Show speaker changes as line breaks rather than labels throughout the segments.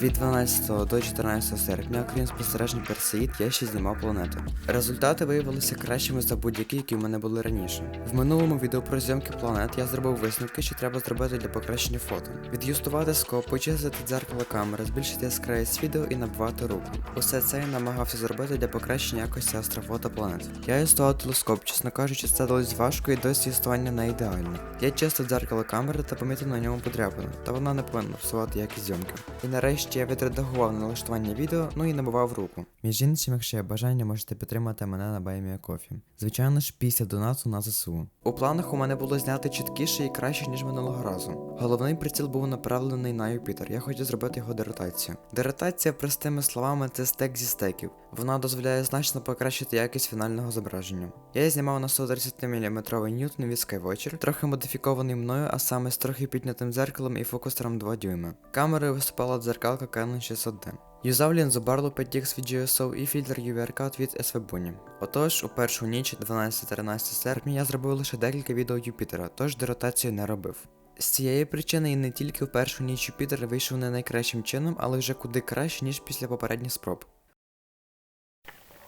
Від 12 до 14 серпня, окрім спостережень Персеїд, я ще знімав планети. Результати виявилися кращими за будь-які, які в мене були раніше. В минулому відео про зйомки планет я зробив висновки, що треба зробити для покращення фото. Від'юстувати скоп, почистити дзеркало камери, збільшити яскравість відео і набивати руку. Усе це я намагався зробити для покращення якості астрофото планет. Я юстував телескоп, чесно кажучи, це далось важко і досі юстування не ідеальне. Я чистив дзеркало камери та помітив на ньому подряпину, та вона не повинна псувати якість зйомки. І нарешті я відредагував налаштування відео, ну і набував руку. Між іншим, якщо є бажання, можете підтримати мене на Баймія Кофі. Звичайно ж, після донату на ЗСУ. У планах у мене було зняти чіткіше і краще, ніж минулого разу. Головний приціл був направлений на Юпітер. Я хотів зробити його деротацію. Деротація, простими словами, це стек зі стеків. Вона дозволяє значно покращити якість фінального зображення. Я знімав на 130 мм Ньютон від Skywatcher, трохи модифікований мною, а саме з трохи піднятим дзеркалом і фокусером 2 дюйми. Камерою виступала дзеркалка Canon 600D. Юзав лінзу Barlow 5X від GSO і фільтр UV Cut від SV Bunny. Отож, у першу ніч 12-13 серпня я зробив лише декілька відео Юпітера, тож деротацію не робив. З цієї причини і не тільки в першу ніч Юпітер вийшов не найкращим чином, але вже куди краще, ніж після попередніх спроб.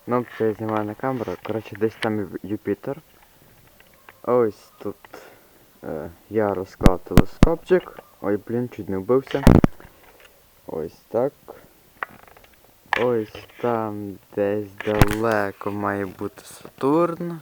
Ну, це я знімаю на камеру. Коротше, десь там Юпітер. Ось тут е, я розклав телескопчик. Ой, блін, чуть не вбився. Ось так. Ось там десь далеко має бути Сатурн.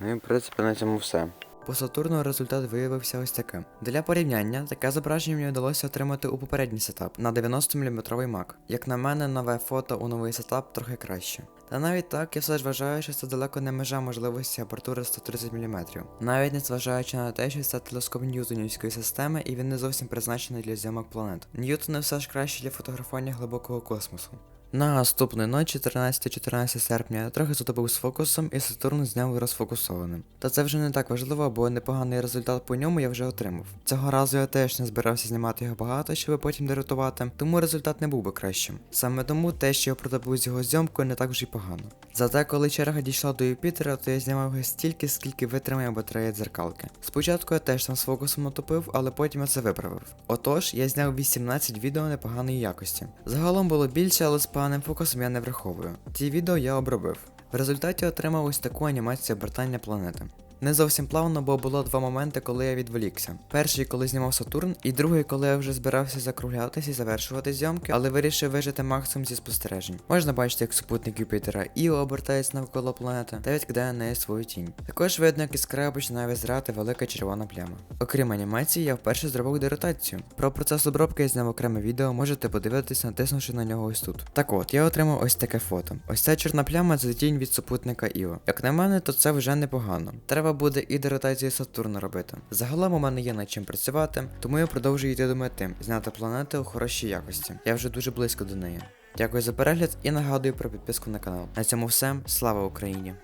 Ну і в принципі на цьому все. По Сатурну результат виявився ось таким. Для порівняння, таке зображення мені вдалося отримати у попередній сетап на 90 мм Mac. Як на мене, нове фото у новий сетап трохи краще. Та навіть так, я все ж вважаю, що це далеко не межа можливості апертури 130 мм. Навіть не зважаючи на те, що це телескоп Ньютонівської системи і він не зовсім призначений для зйомок планет. Ньютони все ж краще для фотографування глибокого космосу. На наступну ніч, 13-14 серпня, я трохи затопив з фокусом і Сатурн зняв розфокусованим. Та це вже не так важливо, бо непоганий результат по ньому я вже отримав. Цього разу я теж не збирався знімати його багато, щоб потім директувати, тому результат не був би кращим. Саме тому те, що я протопив з його зйомкою, не так вже й погано. Зате, коли черга дійшла до Юпітера, то я знімав його стільки, скільки витримає батарея дзеркалки. Спочатку я теж там з фокусом натопив, але потім я це виправив. Отож, я зняв 18 відео непоганої якості. Загалом було більше, але з поганим фокусом я не враховую. Ці відео я обробив. В результаті отримав ось таку анімацію обертання планети. Не зовсім плавно, бо було два моменти, коли я відволікся. Перший, коли знімав Сатурн, і другий, коли я вже збирався закруглятися і завершувати зйомки, але вирішив вижити максимум зі спостережень. Можна бачити, як супутник Юпітера Іо обертається навколо планети та відкидає на неї свою тінь. Також видно, як із краю починає визирати велика червона пляма. Окрім анімації, я вперше зробив деротацію. Про процес обробки я зняв окреме відео, можете подивитися, натиснувши на нього ось тут. Так от, я отримав ось таке фото. Ось ця чорна пляма це тінь від супутника Іо. Як на мене, то це вже непогано. Треба буде і деротацію Сатурна робити. Загалом у мене є над чим працювати, тому я продовжую йти до мети, зняти планети у хорошій якості. Я вже дуже близько до неї. Дякую за перегляд і нагадую про підписку на канал. На цьому все. Слава Україні!